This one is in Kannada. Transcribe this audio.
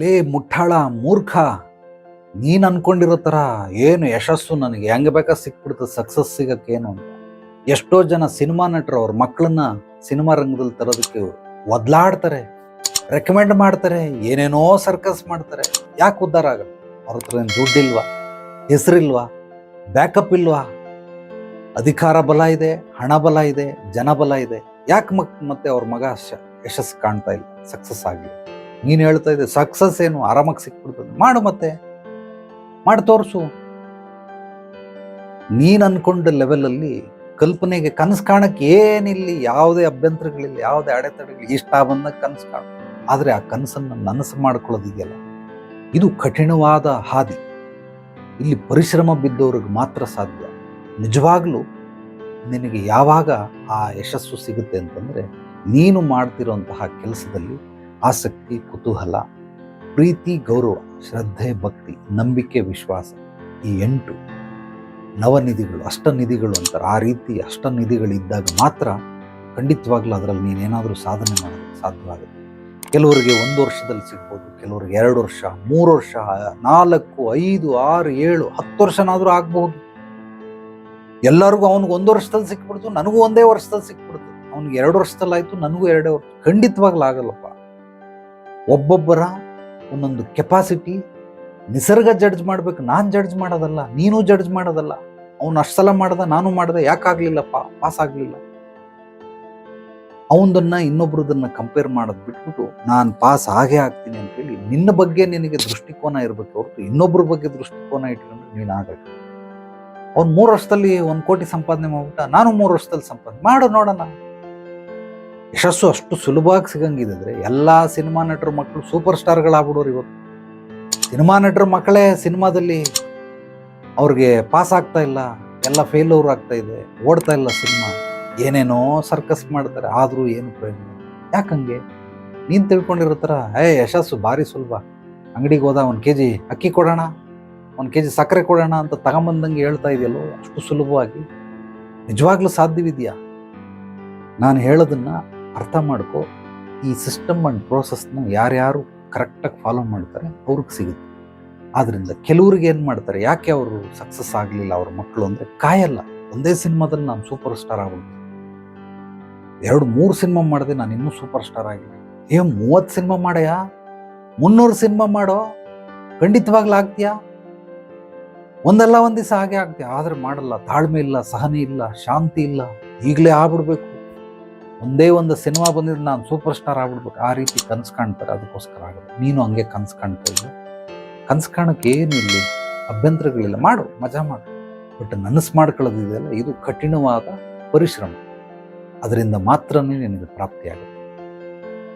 ಲೇ ಮುಠಾಳ ಮೂರ್ಖ, ನೀನು ಅನ್ಕೊಂಡಿರೋ ಥರ ಏನು ಯಶಸ್ಸು ನನಗೆ ಹೆಂಗೆ ಬೇಕಾ ಸಿಕ್ಬಿಡ್ತದೆ ಸಕ್ಸಸ್ ಸಿಗಕ್ಕೇನು ಅಂತ. ಎಷ್ಟೋ ಜನ ಸಿನಿಮಾ ನಟರು ಅವ್ರ ಮಕ್ಕಳನ್ನ ಸಿನಿಮಾ ರಂಗದಲ್ಲಿ ತರೋದಕ್ಕೆ ಒದ್ಲಾಡ್ತಾರೆ ರೆಕಮೆಂಡ್ ಮಾಡ್ತಾರೆ, ಏನೇನೋ ಸರ್ಕಸ್ ಮಾಡ್ತಾರೆ. ಯಾಕೆ ಉದ್ಧಾರ ಆಗ ಅವ್ರ ಹತ್ರ ಏನು ದುಡ್ಡಿಲ್ವಾ? ಹೆಸರಿಲ್ವಾ? ಬ್ಯಾಕಪ್ ಇಲ್ವಾ? ಅಧಿಕಾರ ಬಲ ಇದೆ, ಹಣ ಬಲ ಇದೆ, ಜನ ಬಲ ಇದೆ. ಯಾಕೆ ಮಕ್, ಮತ್ತೆ ಅವ್ರ ಮಗ ಯಶಸ್ಸು ಕಾಣ್ತಾ ಇಲ್ಲ ಸಕ್ಸಸ್ ಆಗಲಿ? ನೀನು ಹೇಳ್ತಾ ಇದ್ದೆ ಸಕ್ಸಸ್ ಏನು ಆರಾಮಾಗಿ ಸಿಕ್ಬಿಡ್ತದೆ. ಮಾಡು ಮತ್ತೆ. ಮಾಡಿ, ತೋರಿಸು. ನೀನು ಅನ್ಕೊಂಡ ಲೆವೆಲಲ್ಲಿ ಕಲ್ಪನೆಗೆ ಕನಸು ಕಾಣಕ್ಕೆ ಏನಿಲ್ಲ, ಯಾವುದೇ ಅಭ್ಯಂತರಗಳಿಲ್ಲ, ಯಾವುದೇ ಅಡೆತಡೆಗಳು ಇಷ್ಟ ಬಂದ ಕನಸು ಕಾಣ. ಆದರೆ ಆ ಕನಸನ್ನು ನನಸು ಮಾಡ್ಕೊಳ್ಳೋದಿದೆಯಲ್ಲ. ಇದು ಕಠಿಣವಾದ ಹಾದಿ. ಇಲ್ಲಿ ಪರಿಶ್ರಮ ಬಿದ್ದವ್ರಿಗೆ ಮಾತ್ರ ಸಾಧ್ಯ. ನಿಜವಾಗ್ಲೂ ನಿನಗೆ ಯಾವಾಗ ಆ ಯಶಸ್ಸು ಸಿಗುತ್ತೆ ಅಂತಂದರೆ, ನೀನು ಮಾಡ್ತಿರೋಂತಹ ಕೆಲಸದಲ್ಲಿ ಆಸಕ್ತಿ, ಕುತೂಹಲ, ಪ್ರೀತಿ, ಗೌರವ, ಶ್ರದ್ಧೆ, ಭಕ್ತಿ, ನಂಬಿಕೆ, ವಿಶ್ವಾಸ ಈ ಎಂಟು ನವನಿಧಿಗಳು, ಅಷ್ಟನಿಧಿಗಳು ಅಂತಾರೆ. ಆ ರೀತಿ ಅಷ್ಟನಿಧಿಗಳಿದ್ದಾಗ ಮಾತ್ರ ಖಂಡಿತವಾಗ್ಲೂ ಅದರಲ್ಲಿ ನೀನೇನಾದರೂ ಸಾಧನೆ ಮಾಡೋದಕ್ಕೆ ಸಾಧ್ಯವಾಗುತ್ತೆ. ಕೆಲವರಿಗೆ ಒಂದು ವರ್ಷದಲ್ಲಿ ಸಿಗ್ಬೋದು, ಕೆಲವರಿಗೆ ಎರಡು ವರ್ಷ, ಮೂರು ವರ್ಷ, ನಾಲ್ಕು, ಐದು, ಆರು, ಏಳು, ಹತ್ತು ವರ್ಷನಾದರೂ ಆಗ್ಬಹುದು ಎಲ್ಲರಿಗೂ ಅವ್ನಿಗೆ ಒಂದು ವರ್ಷದಲ್ಲಿ ಸಿಕ್ಬಿಡ್ತು, ನನಗೂ ಒಂದೇ ವರ್ಷದಲ್ಲಿ ಸಿಕ್ಬಿಡ್ತು. ಅವ್ನಿಗೆ ಎರಡು ವರ್ಷದಲ್ಲಿ ಆಯಿತು, ನನಗೂ ಎರಡೇ ವರ್ಷ. ಖಂಡಿತವಾಗ್ಲೂ ಆಗಲ್ಲಪ್ಪ. ಒಬ್ಬೊಬ್ಬರ ಒಂದೊಂದು ಕೆಪಾಸಿಟಿ ನಿಸರ್ಗ ಜಡ್ಜ್ ಮಾಡ್ಬೇಕು. ನಾನು ಜಡ್ಜ್ ಮಾಡೋದಲ್ಲ, ನೀನು ಜಡ್ಜ್ ಮಾಡೋದಲ್ಲ. ಅವನು ಅಷ್ಟು ಸಲ ಮಾಡ್ದ, ನಾನು ಮಾಡ್ದೆ, ಯಾಕಾಗ್ಲಿಲ್ಲಪ್ಪ? ಪಾಸ್ ಆಗ್ಲಿಲ್ಲ. ಅವನದನ್ನ ಇನ್ನೊಬ್ರದನ್ನ ಕಂಪೇರ್ ಮಾಡೋದು ಬಿಟ್ಬಿಟ್ಟು, ನಾನು ಪಾಸ್ ಆಗೇ ಆಗ್ತೀನಿ ಅಂತೇಳಿ ನಿನ್ನ ಬಗ್ಗೆ ನಿನಗೆ ದೃಷ್ಟಿಕೋನ ಇರಬೇಕು ಹೊರತು ಇನ್ನೊಬ್ಬರ ಬಗ್ಗೆ ದೃಷ್ಟಿಕೋನ ಇಟ್ಕೊಂಡ್ರೆ ನೀನು ಆಗಬೇಕು ಅವ್ನು ಮೂರು ವರ್ಷದಲ್ಲಿ ಒಂದು ಕೋಟಿ ಸಂಪಾದನೆ ಮಾಡ್ಬಿಟ್ಟ, ನಾನು ಮೂರು ವರ್ಷದಲ್ಲಿ ಸಂಪಾದನೆ ಮಾಡು, ನೋಡೋಣ. ಯಶಸ್ಸು ಅಷ್ಟು ಸುಲಭವಾಗಿ ಸಿಗಂಗಿದ್ರೆ ಎಲ್ಲ ಸಿನಿಮಾ ನಟರ ಮಕ್ಕಳು ಸೂಪರ್ ಸ್ಟಾರ್ಗಳಾಗ್ಬಿಡೋರು ಇವತ್ತು ಸಿನಿಮಾ ನಟರ ಮಕ್ಕಳೇ ಸಿನಿಮಾದಲ್ಲಿ ಅವ್ರಿಗೆ ಪಾಸ್ ಆಗ್ತಾ ಇಲ್ಲ, ಎಲ್ಲ ಫೇಲ್ಯೂರ್ ಆಗ್ತಾ ಇದೆ, ಓಡ್ತಾ ಇಲ್ಲ ಸಿನಿಮಾ. ಏನೇನೋ ಸರ್ಕಸ್ ಮಾಡ್ತಾರೆ, ಆದರೂ ಏನು ಪ್ರಯೋಜನ. ಯಾಕಂಗೆ ನೀನು ತಿಳ್ಕೊಂಡಿರೋ ಥರ, ಏ ಯಶಸ್ಸು ಭಾರಿ ಸುಲಭ. ಅಂಗಡಿಗೆ ಹೋದ ಒಂದು ಕೆ ಜಿ ಅಕ್ಕಿ ಕೊಡೋಣ, ಒಂದು ಕೆ ಜಿ ಸಕ್ಕರೆ ಕೊಡೋಣ ಅಂತ ತಗೊಂಬಂದಂಗೆ ಹೇಳ್ತಾ ಇದೆಯಲ್ಲೋ, ಅಷ್ಟು ಸುಲಭವಾಗಿ. ನಿಜವಾಗ್ಲೂ ಸಾಧ್ಯವಿದೆಯಾ? ನಾನು ಹೇಳೋದನ್ನ ಅರ್ಥ ಮಾಡ್ಕೋ. ಈ ಸಿಸ್ಟಮ್ ಆ್ಯಂಡ್ ಪ್ರೋಸೆಸ್ನ ಯಾರ್ಯಾರು ಕರೆಕ್ಟಾಗಿ ಫಾಲೋ ಮಾಡ್ತಾರೆ ಅವ್ರಿಗೆ ಸಿಗುತ್ತೆ. ಆದ್ದರಿಂದ ಕೆಲವ್ರಿಗೆ ಏನು ಮಾಡ್ತಾರೆ, ಯಾಕೆ ಅವರು ಸಕ್ಸಸ್ ಆಗಲಿಲ್ಲ ಅವ್ರ ಮಕ್ಕಳು ಅಂದರೆ ಕಾಯಲ್ಲ. ಒಂದೇ ಸಿನಿಮಾದಲ್ಲಿ ನಾನು ಸೂಪರ್ ಸ್ಟಾರ್ ಆಗೋದು. ಎರಡು, ಮೂರು ಸಿನಿಮಾ ಮಾಡಿದೆ ನಾನು ಇನ್ನೂ ಸೂಪರ್ ಸ್ಟಾರ್ ಆಗಿಲ್ಲ. ಏ, ಮೂವತ್ತು ಸಿನಿಮಾ ಮಾಡ್ಯಾ? ಮುನ್ನೂರು ಸಿನಿಮಾ ಮಾಡೋ? ಖಂಡಿತವಾಗ್ಲೂ ಆಗ್ತೀಯಾ? ಒಂದಲ್ಲ ಒಂದು ದಿವಸ ಹಾಗೆ ಆಗ್ತೀಯ? ಆದ್ರೆ ಮಾಡಲ್ಲ. ತಾಳ್ಮೆ ಇಲ್ಲ, ಸಹನೆ ಇಲ್ಲ, ಶಾಂತಿ ಇಲ್ಲ. ಈಗಲೇ ಆಗ್ಬಿಡ್ಬೇಕು. ಒಂದೇ ಒಂದು ಸಿನಿಮಾ ಬಂದಿದ್ರೆ ನಾನು ಸೂಪರ್ ಸ್ಟಾರ್ ಆಗ್ಬಿಡ್ಬೇಕು. ಆ ರೀತಿ ಕನ್ಸು ಕಾಣ್ತಾರೆ. ಅದಕ್ಕೋಸ್ಕರ ಆಗುತ್ತೆ ನೀನು ಹಂಗೆ ಕನ್ಸು ಕಾಣ್ತಾ ಇಲ್ಲ ಕನ್ಸು ಕಾಣಕ್ಕೆ ಇಲ್ಲಿ ಅಭ್ಯಂತರಗಳಿಲ್ಲ. ಮಾಡು, ಮಜಾ ಮಾಡು. ಬಟ್ ನನಸು ಮಾಡ್ಕೊಳ್ಳೋದಿದೆಯಲ್ಲ, ಇದು ಕಠಿಣವಾದ ಪರಿಶ್ರಮ. ಅದರಿಂದ ಮಾತ್ರನೇ ನಿನಗೆ ಪ್ರಾಪ್ತಿಯಾಗುತ್ತೆ.